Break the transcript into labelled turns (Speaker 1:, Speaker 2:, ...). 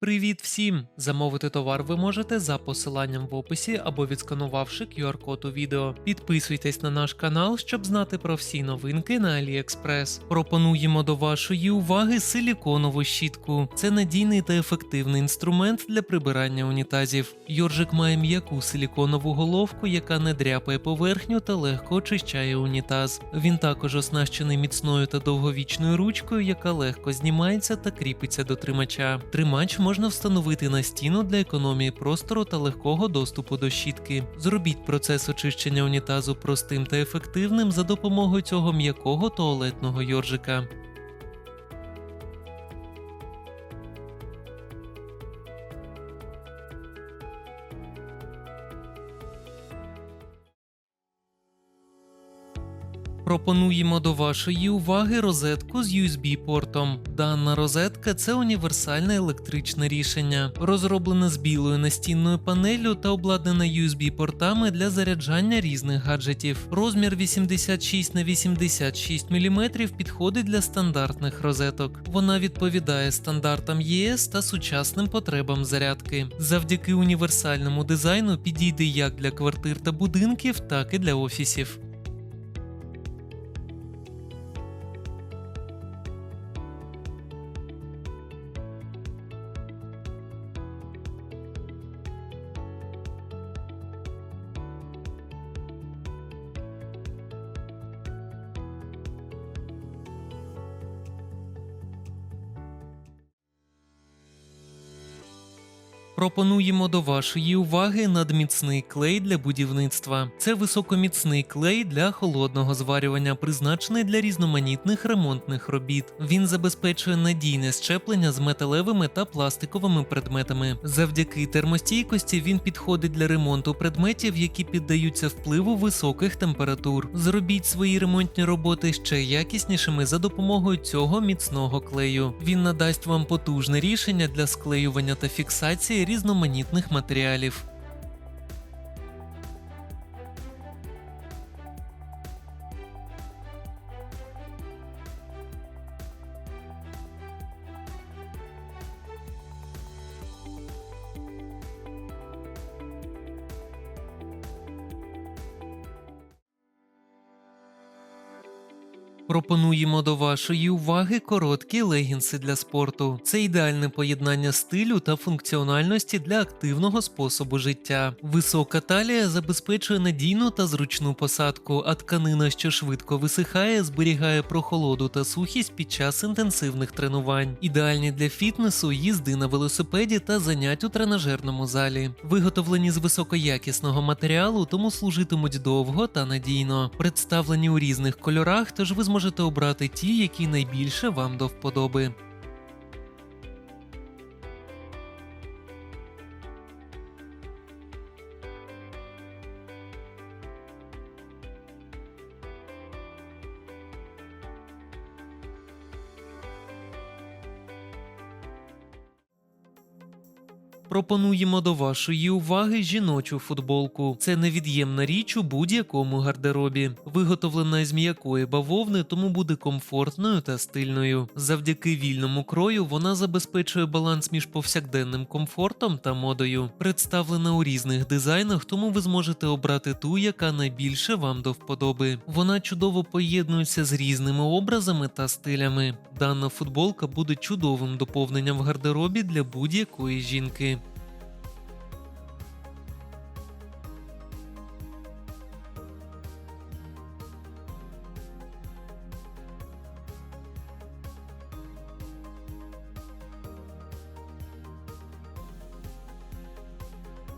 Speaker 1: Привіт всім! Замовити товар ви можете за посиланням в описі або відсканувавши QR-код у відео. Підписуйтесь на наш канал, щоб знати про всі новинки на AliExpress. Пропонуємо до вашої уваги силіконову щітку. Це надійний та ефективний інструмент для прибирання унітазів. Йоржик має м'яку силіконову головку, яка не дряпає поверхню та легко очищає унітаз. Він також оснащений міцною та довговічною ручкою, яка легко знімається та кріпиться до тримача. Тримач можна встановити на стіну для економії простору та легкого доступу до щітки. Зробіть процес очищення унітазу простим та ефективним за допомогою цього м'якого туалетного йоржика. Пропонуємо до вашої уваги розетку з USB-портом. Дана розетка це універсальне електричне рішення, розроблене з білою настінною панеллю та обладнана USB-портами для заряджання різних гаджетів. Розмір 86 на 86 мм підходить для стандартних розеток. Вона відповідає стандартам ЄС та сучасним потребам зарядки. Завдяки універсальному дизайну підійде як для квартир та будинків, так і для офісів. Пропонуємо до вашої уваги надміцний клей для будівництва. Це високоміцний клей для холодного зварювання, призначений для різноманітних ремонтних робіт. Він забезпечує надійне щеплення з металевими та пластиковими предметами. Завдяки термостійкості він підходить для ремонту предметів, які піддаються впливу високих температур. Зробіть свої ремонтні роботи ще якіснішими за допомогою цього міцного клею. Він надасть вам потужне рішення для склеювання та фіксації різноманітних матеріалів. Пропонуємо до вашої уваги короткі легінси для спорту. Це ідеальне поєднання стилю та функціональності для активного способу життя. Висока талія забезпечує надійну та зручну посадку, а тканина, що швидко висихає, зберігає прохолоду та сухість під час інтенсивних тренувань. Ідеальні для фітнесу, їзди на велосипеді та занять у тренажерному залі. Виготовлені з високоякісного матеріалу, тому служитимуть довго та надійно. Представлені у різних кольорах, тож ви зможете обрати ті, які найбільше вам до вподоби. Пропонуємо до вашої уваги жіночу футболку. Це невід'ємна річ у будь-якому гардеробі. Виготовлена із м'якої бавовни, тому буде комфортною та стильною. Завдяки вільному крою вона забезпечує баланс між повсякденним комфортом та модою. Представлена у різних дизайнах, тому ви зможете обрати ту, яка найбільше вам до вподоби. Вона чудово поєднується з різними образами та стилями. Дана футболка буде чудовим доповненням в гардеробі для будь-якої жінки.